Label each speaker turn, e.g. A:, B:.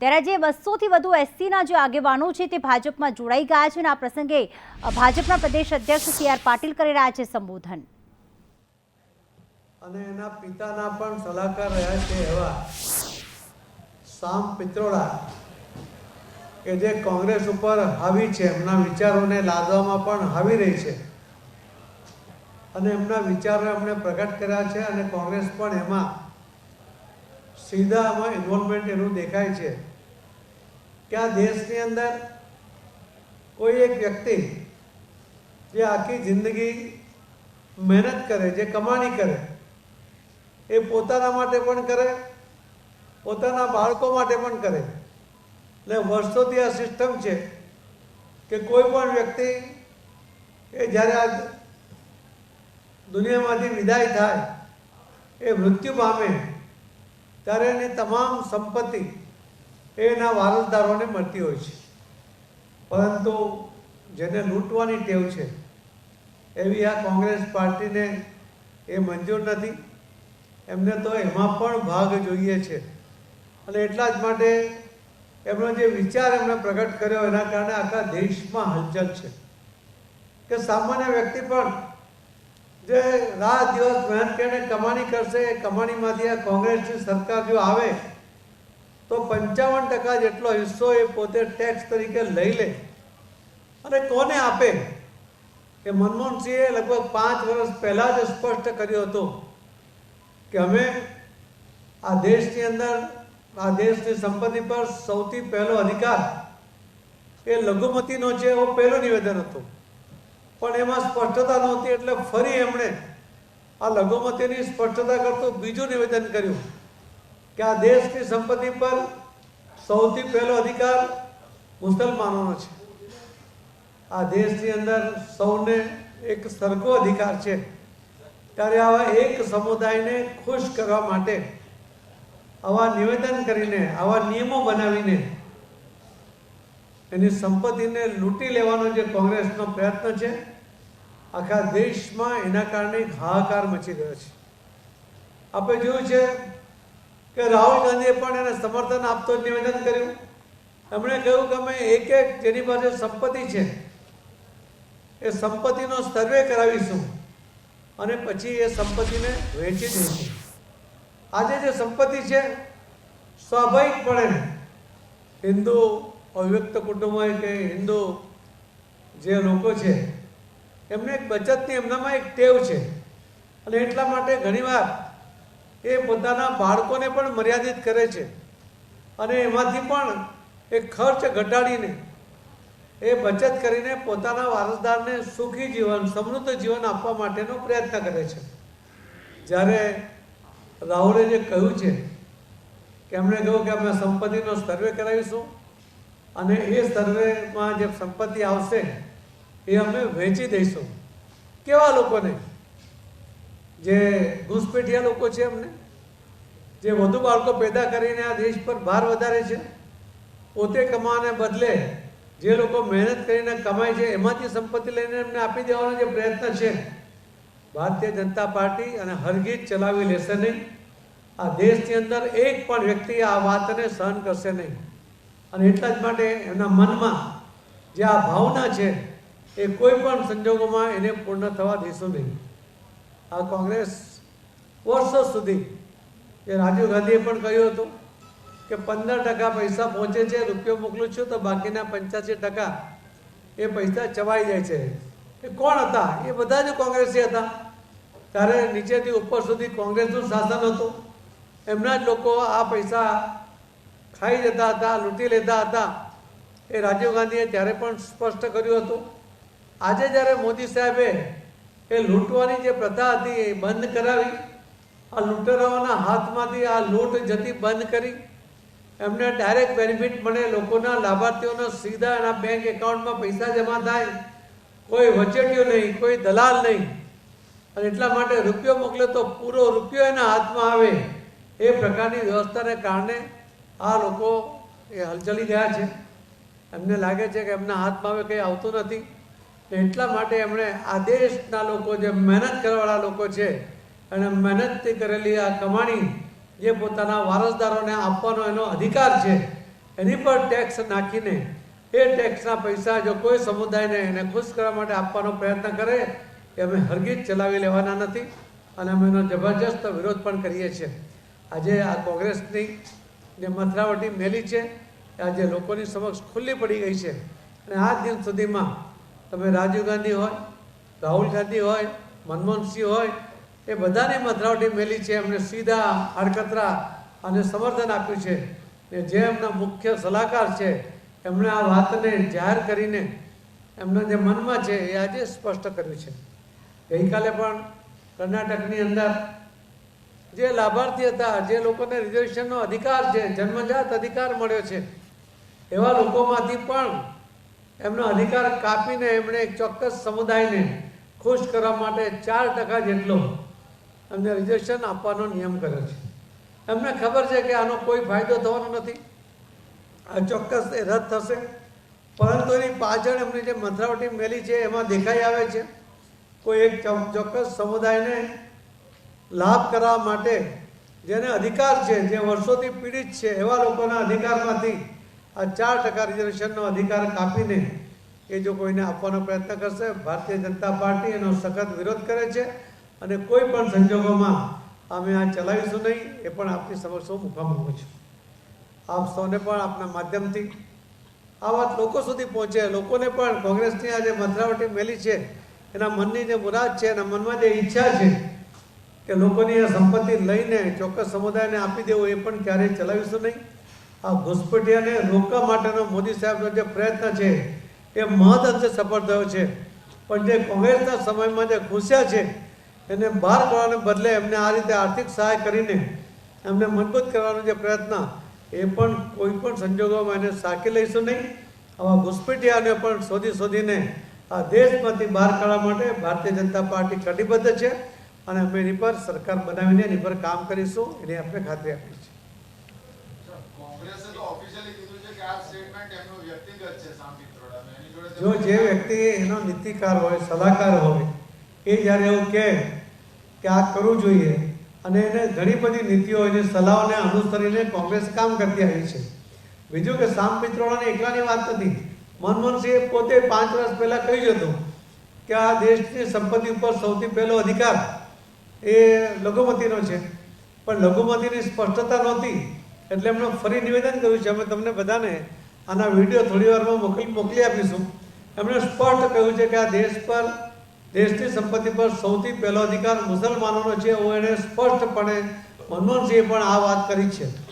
A: ત્યારે જે બસોથી વધુ એસસીના જે આગેવાનો છે તે ભાજપમાં જોડાઈ ગયા છે અને આ પ્રસંગે ભાજપના પ્રદેશ અધ્યક્ષ સી આર પાટીલ કરી રહ્યા છે સંબોધન.
B: અને એના પિતાના પણ સલાહકાર રહ્યા છે એવા સામ પિત્રોડા કે જે કોંગ્રેસ ઉપર હાવી છે. એમના વિચારોને લાદવામાં પણ હાવી રહી છે. અને એમના વિચારો એમણે પ્રગટ કર્યા છે અને કોંગ્રેસ પણ એમાં સીધામાં ઇન્વોલ્વમેન્ટ એનું દેખાય છે. કે આ દેશની અંદર કોઈ એક વ્યક્તિ જે આખી જિંદગી મહેનત કરે, જે કમાણી કરે, એ પોતાના માટે પણ કરે, પોતાના બાળકો માટે પણ કરે. એટલે વર્ષોથી આ સિસ્ટમ છે કે કોઈ પણ વ્યક્તિ એ જ્યારે આ દુનિયામાંથી વિદાય થાય, એ મૃત્યુ પામે, ત્યારે એની તમામ સંપત્તિ એના વારસદારોને મળતી હોય છે. પરંતુ જેને લૂંટવાની ટેવ છે, એવી આ કોંગ્રેસ પાર્ટીને એ મંજૂર નથી. એમને તો એમાં પણ ભાગ જોઈએ છે. અને એટલા જ માટે એમનો જે વિચાર એમણે પ્રગટ કર્યો એના કારણે આખા દેશમાં હલચલ છે. કે સામાન્ય વ્યક્તિ પણ જે રાત દિવસ મહેનત કરીને કમાણી કરશે, એ કમાણીમાંથી આ કોંગ્રેસની સરકાર જો આવે તો પંચાવન ટકા જેટલો હિસ્સો એ પોતે ટેક્સ તરીકે લઈ લે. અને કોને આપે? કે મનમોહનસિંહે લગભગ પાંચ વર્ષ પહેલાં જ સ્પષ્ટ કર્યું હતું કે અમે આ દેશની અંદર, આ દેશની સંપત્તિ પર સૌથી પહેલો અધિકાર એ લઘુમતીનો છે એવો પહેલું નિવેદન હતું. પણ એમાં સ્પષ્ટતા નહોતી એટલે ફરી એમણે આ લઘુમતીની સ્પષ્ટતા કરતું બીજું નિવેદન કર્યું. કે આ દેશની સંપત્તિ પર સૌથી પહેલો અધિકાર મુસલમાનોનો છે. આ દેશની અંદર સૌને એક સરખો અધિકાર છે. ત્યારે આવા એક સમુદાયને ખુશ કરવા માટે, આવા નિવેદન કરીને, આવા નિયમો બનાવીને એની સંપત્તિને લૂંટી લેવાનો જે કોંગ્રેસનો પ્રયત્ન છે, આખા દેશમાં એના કારણે હાહાકાર મચી ગયો છે. આપણે જોયું છે કે રાહુલ ગાંધીએ પણ એને સમર્થન આપતો નિવેદન કર્યું. એમણે કહ્યું કે અમે એક એક જેની પાસે સંપત્તિ છે, એ સંપત્તિનો સર્વે કરાવીશું અને પછી એ સંપત્તિને વેચી દઈશું. આજે જે સંપત્તિ છે સ્વાભાવિકપણે હિન્દુ અવ્યક્ત કુટુંબ હોય કે હિન્દુ જે લોકો છે, એમને એક બચતની એમનામાં એક ટેવ છે. અને એટલા માટે ઘણીવાર એ પોતાના બાળકોને પણ મર્યાદિત કરે છે. અને એમાંથી પણ એ ખર્ચ ઘટાડીને એ બચત કરીને પોતાના વારસદારને સુખી જીવન, સમૃદ્ધ જીવન આપવા માટેનો પ્રયત્ન કરે છે. જ્યારે રાહુલે જે કહ્યું છે કે એમણે કહ્યું કે અમે સંપત્તિનો સર્વે કરાવીશું અને એ સર્વેમાં જે સંપત્તિ આવશે એ અમે વેચી દઈશું. કેવા લોકોને? જે ઘૂસપેઠિયા લોકો છે એમને, જે વધુ બાળકો પેદા કરીને આ દેશ પર ભાર વધારે છે, પોતે કમાવાને બદલે જે લોકો મહેનત કરીને કમાય છે, એમાંથી સંપત્તિ લઈને એમને આપી દેવાનો જે પ્રયત્ન છે, ભારતીય જનતા પાર્ટી અને હરગીજ ચલાવી લેશે નહીં. આ દેશની અંદર એક પણ વ્યક્તિ આ વાતને સહન કરશે નહીં. અને એટલા જ માટે એમના મનમાં જે આ ભાવના છે, એ કોઈ પણ સંજોગોમાં એને પૂર્ણ થવા દેશો નહીં. આ કોંગ્રેસ વર્ષો સુધી એ રાજીવ ગાંધીએ પણ કહ્યું હતું કે પંદર ટકા પૈસા પહોંચે છે, રૂપિયો મોકલું છું તો બાકીના પંચ્યાસી ટકા એ પૈસા ચવાઈ જાય છે. એ કોણ હતા? એ બધા જ કોંગ્રેસી હતા. ત્યારે નીચેથી ઉપર સુધી કોંગ્રેસનું શાસન હતું. એમના જ લોકો આ પૈસા ખાઈ જતા હતા, લૂંટી લેતા હતા. એ રાજીવ ગાંધીએ ત્યારે પણ સ્પષ્ટ કર્યું હતું. આજે જ્યારે મોદી સાહેબે એ લૂંટવાની જે પ્રથા હતી એ બંધ કરાવી. આ લૂંટરાઓના હાથમાંથી આ લૂંટ જતી બંધ કરી. એમને ડાયરેક્ટ બેનિફિટ મળે, લોકોના લાભાર્થીઓના સીધા એના બેંક એકાઉન્ટમાં પૈસા જમા થાય. કોઈ વચેટિયો નહીં, કોઈ દલાલ નહીં. અને એટલા માટે રૂપિયો મોકલે તો પૂરો રૂપિયો એના હાથમાં આવે. એ પ્રકારની વ્યવસ્થાને કારણે આ લોકો એ હલચલી ગયા છે. એમને લાગે છે કે એમના હાથમાં હવે કંઈ આવતું નથી. એટલા માટે એમણે આ દેશના લોકો જે મહેનત કરવાવાળા લોકો છે અને મહેનતથી કરેલી આ કમાણી જે પોતાના વારસદારોને આપવાનો એનો અધિકાર છે, એની પર ટેક્સ નાખીને એ ટેક્સના પૈસા જો કોઈ સમુદાયને એને ખુશ કરવા માટે આપવાનો પ્રયત્ન કરે, એ અમે હરગીજ ચલાવી લેવાના નથી અને અમે એનો જબરજસ્ત વિરોધ પણ કરીએ છીએ. આજે આ કોંગ્રેસની જે મથરાવટી મેલી છે આજે લોકોની સમક્ષ ખુલ્લી પડી ગઈ છે અને આ દિન સુધીમાં તમે રાજીવ ગાંધી હોય, રાહુલ ગાંધી હોય મનમોહનસિંહ હોય, એ બધાની મધરાવટી મેલી છે, એમને સીધા હડકતરા અને સમર્થન આપ્યું છે. ને જે એમના મુખ્ય સલાહકાર છે, એમણે આ વાતને જાહેર કરીને એમના જે મનમાં છે, એ આજે સ્પષ્ટ કર્યું છે. ગઈકાલે પણ કર્ણાટકની અંદર જે લાભાર્થી હતા, જે લોકોને રિઝર્વેશનનો અધિકાર છે, જન્મજાત અધિકાર મળ્યો છે, એવા લોકોમાંથી પણ એમનો અધિકાર કાપીને એમણે એક ચોક્કસ સમુદાયને ખુશ કરવા માટે ચાર ટકા જેટલો એમને રિઝર્વેશન આપવાનો નિયમ કર્યો છે. એમને ખબર છે કે આનો કોઈ ફાયદો થવાનો નથી. આ ચોક્કસ એ રદ થશે. પરંતુ એની પાછળ એમની જે મથરાવટી મેલી છે, એમાં દેખાઈ આવે છે, કોઈ એક ચોક્કસ સમુદાયને લાભ કરવા માટે જેને અધિકાર છે, જે વર્ષોથી પીડિત છે, એવા લોકોના અધિકારમાંથી આ ચાર ટકા રિઝર્વેશનનો અધિકાર કાપીને એ જો કોઈને આપવાનો પ્રયત્ન કરશે, ભારતીય જનતા પાર્ટી એનો સખત વિરોધ કરે છે અને કોઈ પણ સંજોગોમાં અમે આ ચલાવીશું નહીં, એ પણ આપની સમક્ષ હું મૂકવા માગું છું. આપ સૌને પણ આપના માધ્યમથી આ વાત લોકો સુધી પહોંચે. લોકોને પણ કોંગ્રેસની આ જે મથરાવટી મેલી છે, એના મનની જે મુરાદ છે, એના મનમાં જે ઈચ્છા છે કે લોકોની આ સંપત્તિ લઈને ચોક્કસ સમુદાયને આપી દેવું, એ પણ ક્યારેય ચલાવીશું નહીં. આ ઘુસપેઠિયાને રોકવા માટેનો મોદી સાહેબનો જે પ્રયત્ન છે, એ મહદ અંશે સફળ થયો છે. પણ જે કોંગ્રેસના સમયમાં જે ઘૂસ્યા છે, એને બહાર કરવાને બદલે એમને આ રીતે આર્થિક સહાય કરીને એમને મજબૂત કરવાનો જે પ્રયત્ન, એ પણ કોઈ પણ સંજોગોમાં એને સાકી લઈશું નહીં. આવા ઘુસપેઠિયાને પણ શોધી શોધીને આ દેશમાંથી બહાર કાઢવા માટે ભારતીય જનતા પાર્ટી કટિબદ્ધ છે. અને અમે એની પર સરકાર બનાવીને એની પર કામ કરીશું, એની આપણે ખાતરી આપી છે
C: કોંગ્રેસે તો ઓફિશિયલી કીધું છે કે આ સ્ટેટમેન્ટ એમનું વ્યક્તિગત છે સામ પિત્રોડાનું એની જોડે
B: જો જે વ્યક્તિ એનો નીતિકાર હોય, સલાહકાર હોય, એ જ્યારે એવું કહે કે આ કરવું જોઈએ અને એને ઘણી બધી નીતિઓ એની સલાહોને અનુસરીને કોંગ્રેસ કામ કરતી આવી છે. બીજું કે સામ પિત્રોડાની એકલાની વાત નથી. મનમોહનસિંહે પોતે પાંચ વર્ષ પહેલાં કહ્યું હતું કે આ દેશની સંપત્તિ ઉપર સૌથી પહેલો અધિકાર એ લઘુમતીનો છે. પણ લઘુમતીની સ્પષ્ટતા નહોતી, એટલે એમણે ફરી નિવેદન કર્યું છે. અમે તમને બધાને આના વીડિયો થોડી વારમાં મોકલી મોકલી આપીશું. એમણે સ્પષ્ટ કહ્યું છે કે આ દેશ પર, દેશની સંપત્તિ પર સૌથી પહેલો અધિકાર મુસલમાનોનો છે. એવું એણે સ્પષ્ટપણે, મનમોહનસિંહે પણ આ વાત કરી છે.